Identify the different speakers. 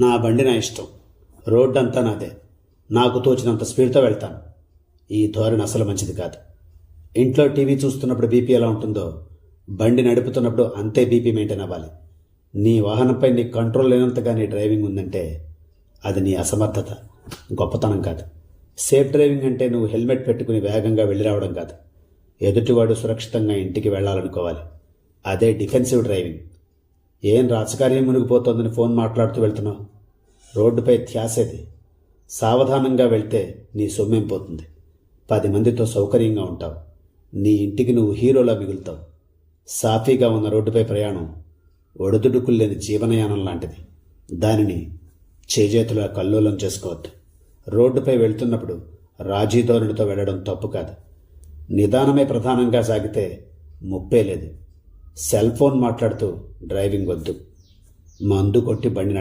Speaker 1: నా బండి నా ఇష్టం. రోడ్డు అంతా నాదే. నాకు తోచినంత స్పీడ్తో వెళ్తాను. ఈ ధోరణి అసలు మంచిది కాదు. ఇంట్లో టీవీ చూస్తున్నప్పుడు బీపీ ఎలా ఉంటుందో బండి నడుపుతున్నప్పుడు అంతే బీపీ మెయింటైన్ అవ్వాలి. నీ వాహనంపై నీ కంట్రోల్ లేనంతగా నీ డ్రైవింగ్ ఉందంటే అది నీ అసమర్థత గొప్పతనం కాదు. సేఫ్ డ్రైవింగ్ అంటే నువ్వు హెల్మెట్ పెట్టుకుని వేగంగా వెళ్ళి రావడం కాదు. ఎదుటివాడు సురక్షితంగా ఇంటికి వెళ్ళాలనుకోవాలి. అదే డిఫెన్సివ్ డ్రైవింగ్. ఏం రాజకార్యం మునిగిపోతోందని ఫోన్ మాట్లాడుతూ వెళ్తున్నావు? రోడ్డుపై ధ్యాసేది. సావధానంగా వెళ్తే నీ సొమ్మేం పోతుంది. పది మందితో సౌకర్యంగా ఉంటావు. నీ ఇంటికి నువ్వు హీరోలా మిగులుతావు. సాఫీగా ఉన్న రోడ్డుపై ప్రయాణం ఒడిదుడుకులు లేని జీవనయానం లాంటిది. దానిని చేజేతులా కల్లోలం చేసుకోవద్దు. రోడ్డుపై వెళ్తున్నప్పుడు రాజీ ధోరణితో వెళ్ళడం తప్పు కాదు. నిదానమే ప్రధానంగా సాగితే ముప్పే లేదు. సెల్ ఫోన్ మాట్లాడుతూ డ్రైవింగ్ వద్దు. మందు కొట్టి బండి నడప